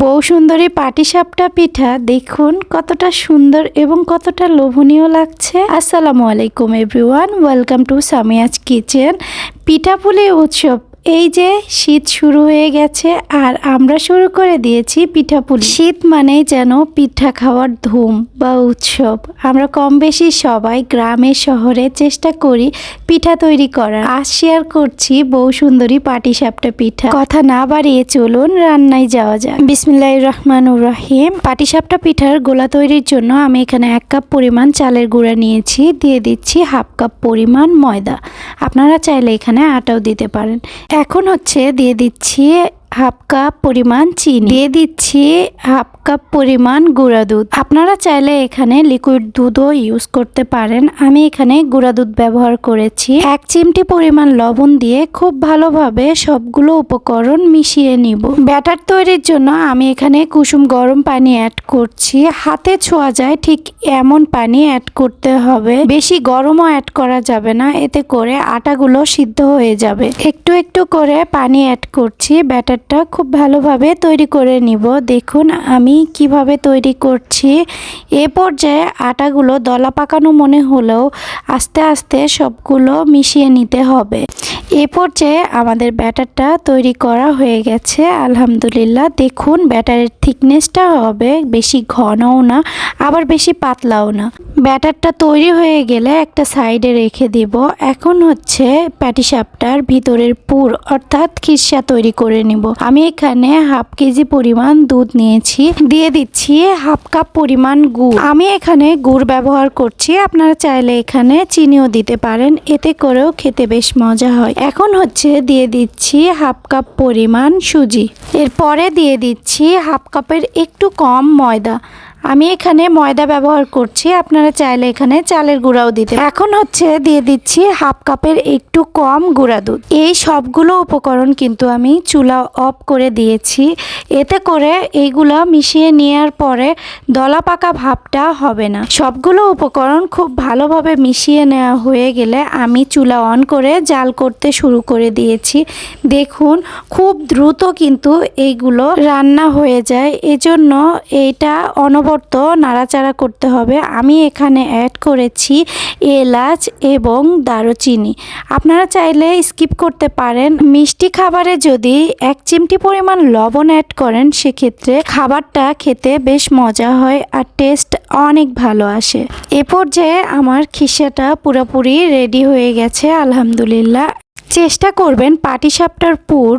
বউ সুন্দরী পাটিসাপটা পিঠা, দেখুন কতটা সুন্দর এবং কতটা লোভনীয় লাগছে। আসসালামু আলাইকুম everyone welcome to Samia's kitchen পিঠাপুলি উৎসব এই যে শীত শুরু হয়ে গেছে আর আমরা শুরু করে দিয়েছি পিঠাপুলি। শীত মানেই যেন পিঠা খাওয়ার ধুম বা উৎসব। আমরা কম বেশি সবাই গ্রামে, শহরে চেষ্টা করি পিঠা তৈরি করার। আজ শেয়ার করছি বউ সুন্দরী পাটিসাপটা পিঠা। কথা না বাড়িয়ে চলুন, রান্নায় যাওয়া যাক। বিসমিল্লাহ রহমানুর রহিম। পাটিসাপটা পিঠার গোলা তৈরির জন্য আমি এখানে এক কাপ পরিমাণ চালের গুঁড়া নিয়েছি। দিয়ে দিচ্ছি হাফ কাপ পরিমাণ ময়দা। আপনারা চাইলে এখানে আটাও দিতে পারেন। এখন হচ্ছে দিয়ে দিচ্ছি হাফ কাপ পরিমাণ চিনি। দিয়ে দিচ্ছি হাফ কাপ পরিমাণ গুঁড়া দুধ। আপনারা চাইলে এখানে লিকুইড দুধও ইউজ করতে পারেন। আমি এখানে গুঁড়া দুধ ব্যবহার করেছি। এক চিমটি পরিমাণ লবণ দিয়ে খুব ভালোভাবে সবগুলো উপকরণ মিশিয়ে নিব। ব্যাটার তৈরির জন্য আমি এখানে কুসুম গরম পানি অ্যাড করছি। হাতে ছোঁয়া যায় ঠিক এমন পানি অ্যাড করতে হবে। বেশি গরমও অ্যাড করা যাবে না। এতে করে আটাগুলো সিদ্ধ হয়ে যাবে। একটু একটু করে পানি অ্যাড করছি। ব্যাটারটা খুব ভালোভাবে তৈরি করে নিব। দেখুন, আমি কীভাবে তৈরি করছি। এ পর্যায়ে আটাগুলো দলা পাকানো মনে হলেও আস্তে আস্তে সবগুলো মিশিয়ে নিতে হবে। এ পর্যায়ে আমাদের ব্যাটারটা তৈরি করা হয়ে গেছে। আলহামদুলিল্লাহ, দেখুন, ব্যাটারের থিকনেসটা হবে বেশি ঘনও না, আবার বেশি পাতলাও না। ব্যাটারটা তৈরি হয়ে গেলে একটা সাইডে রেখে দিব। এখন হচ্ছে প্যাটিসাপটার ভিতরের পুর, অর্থাৎ খিসা তৈরি করে নিব। আমি এখানে হাফ কেজি পরিমাণ দুধ নিয়েছি। দিয়ে দিচ্ছি হাফ কাপ পরিমাণ গুড়। আমি এখানে গুড় ব্যবহার করছি। আপনারা চাইলে এখানে চিনিও দিতে পারেন। এতে করেও খেতে বেশ মজা হয়। এখন হচ্ছে দিয়ে দিচ্ছি হাফ কাপ পরিমাণ সুজি। এরপরে দিয়ে দিচ্ছি হাফ কাপের একটু কম ময়দা। আমি এখানে ময়দা ব্যবহার করছি, আপনারা চাইলে এখানে চালের গুঁড়াও দিতে এখন হচ্ছে দিয়ে দিচ্ছি হাফ কাপের একটু কম গুঁড়া দুধ। এই সবগুলো উপকরণ কিন্তু আমি চুলা অফ করে দিয়েছি। এতে করে এইগুলো মিশিয়ে নেওয়ার পরে দলা পাকা ভাবটা হবে না। সবগুলো উপকরণ খুব ভালোভাবে মিশিয়ে নেওয়া হয়ে গেলে আমি চুলা অন করে জাল করতে শুরু করে দিয়েছি। দেখুন, খুব দ্রুত কিন্তু এইগুলো রান্না হয়ে যায়। এজন্য এইটা অনবরত নাড়াচাড়া করতে হবে। আমি এখানে অ্যাড করেছি এলাচ এবং দারুচিনি। আপনারা চাইলে স্কিপ করতে পারেন। মিষ্টি খাবারে যদি এক চিমটি পরিমাণ লবণ অ্যাড করেন, সেক্ষেত্রে খাবারটা খেতে বেশ মজা হয় আর টেস্ট অনেক ভালো আসে। এ পর্যায়ে আমার খিসাটা পুরোপুরি রেডি হয়ে গেছে, আলহামদুলিল্লাহ। চেষ্টা করবেন পাটিসাপটার পুর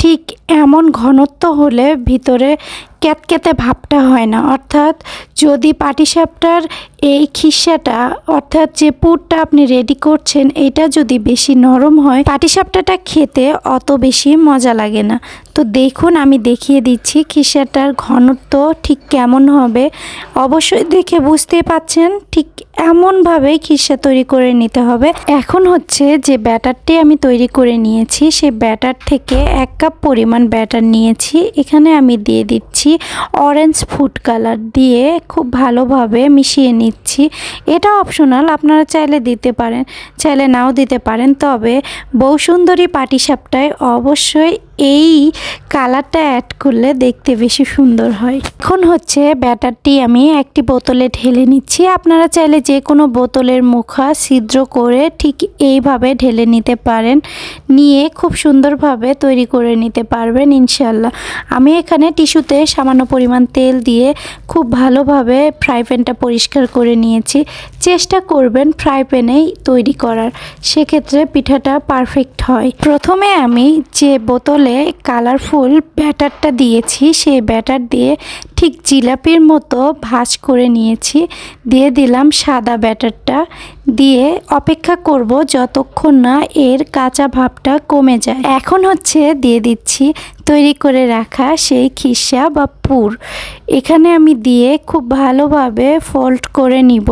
ঠিক এমন ঘনত্ব হলে ভিতরে ক্যাতক্যাতে ভাবটা হয় না। অর্থাৎ যদি পাটিসাপটার এই খিসাটা, অর্থাৎ যে পুরটা আপনি রেডি করছেন, এটা যদি বেশি নরম হয়, পাটিসাপটাটা খেতে অত বেশি মজা লাগে না। তো দেখুন, আমি দেখিয়ে দিচ্ছি খিসাটার ঘনত্ব ঠিক কেমন হবে। অবশ্যই দেখে বুঝতে পাচ্ছেন ঠিক এমনভাবেই খিসা তৈরি করে নিতে হবে। এখন হচ্ছে যে ব্যাটারটি আমি তৈরি করে নিয়েছি, সে ব্যাটার থেকে এক কাপ পরিমাণ ব্যাটার নিয়েছি। এখানে আমি দিয়ে দিচ্ছি অরেঞ্জ ফুড কালার দিয়ে খুব ভালোভাবে মিশিয়ে নিচ্ছি। এটা অপশনাল আপনারা চাইলে দিতে পারেন, চাইলে নাও দিতে পারেন। তবে বউ সুন্দরী পাটিসাপটায় অবশ্যই এই কালারটা অ্যাড করলে দেখতে বেশি সুন্দর হয়। এখন হচ্ছে ব্যাটারটি আমি একটি বোতলে ঢেলে নিচ্ছি। আপনারা চাইলে যে কোনো বোতলের মুখা ছিদ্র করে ঠিক এইভাবে ঢেলে নিতে পারেন। নিয়ে খুব সুন্দরভাবে তৈরি করে নিতে পারবেন ইনশাল্লাহ আমি এখানে টিস্যুতে সামান্য পরিমাণ তেল দিয়ে খুব ভালোভাবে ফ্রাই প্যানটা পরিষ্কার করে নিয়েছি। চেষ্টা করবেন ফ্রাই প্যানেই তৈরি করার। সেক্ষেত্রে পিঠাটা পারফেক্ট হয়। প্রথমে আমি যে বোতলে কালারফুল ব্যাটারটা দিয়েছি, সেই ব্যাটার দিয়ে ঠিক জিলাপির মতো ভাজ করে নিয়েছি। দিয়ে দিলাম সাদা ব্যাটারটা। দিয়ে অপেক্ষা করব যতক্ষণ না এর কাঁচা ভাবটা কমে যায়। এখন হচ্ছে দিয়ে দিচ্ছি তৈরি করে রাখা সেই খিসা বা পুর। এখানে আমি দিয়ে খুব ভালোভাবে ফোল্ড করে নিব।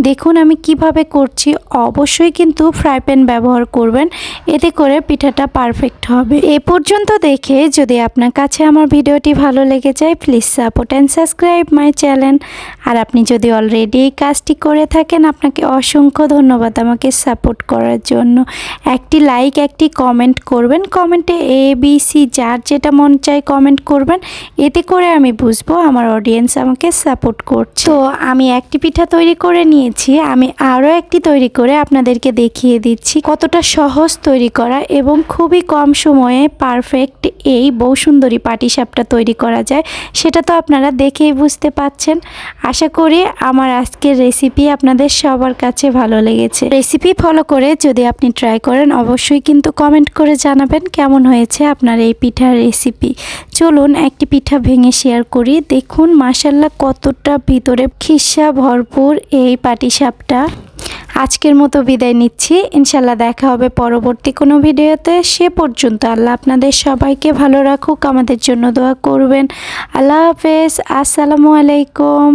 দেখুন আমি কীভাবে করছি। অবশ্যই কিন্তু ফ্রাই প্যান ব্যবহার করবেন। এতে করে পিঠাটা পারফেক্ট হবে। এ পর্যন্ত দেখে যদি আপনার কাছে আমার ভিডিওটি ভালো লেগে যায় please support and subscribe my channel আর আপনি যদি অলরেডি এই কাজটি করে থাকেন, আপনাকে অসংখ্য ধন্যবাদ আমাকে সাপোর্ট করার জন্য। একটি লাইক একটি কমেন্ট করবেন। কমেন্টে এ বি সি যার যেটা মন চায় কমেন্ট করবেন। এতে করে আমি বুঝব আমার অডিয়েন্স আমাকে সাপোর্ট করছে। তো আমি একটি পিঠা তৈরি করে নিয়েছি, আমি আরও একটি তৈরি করে আপনাদেরকে দেখিয়ে দিচ্ছি কতটা সহজ তৈরি করা এবং খুবই কম সময়ে পারফেক্ট এই বউ সুন্দরী পাটিসাপটা তৈরি করা যায়, সেটা তো আপনারা দেখেই বুঝতে পাচ্ছেন। আশা করি আমার আজকের রেসিপি আপনাদের সবার কাছে ভালো লেগেছে। রেসিপি ফলো করে যদি আপনি ট্রাই করেন, অবশ্যই কিন্তু কমেন্ট করে জানাবেন কেমন হয়েছে আপনার এই পিঠার রেসিপি চলুন একটি পিঠা ভেঙে শেয়ার করি দেখুন মাসাল্লাহ কতটা ভিতরে খিসা ভরপুর এই পাটিসাপটা। আজকের মতো বিদায় নিচ্ছি। ইনশাল্লাহ দেখা হবে পরবর্তী কোনো ভিডিওতে। সে পর্যন্ত আল্লাহ আপনাদের সবাইকে ভালো রাখুক, আমাদের জন্য দোয়া করবেন। আল্লাহ হাফেজ। আসসালামু আলাইকুম।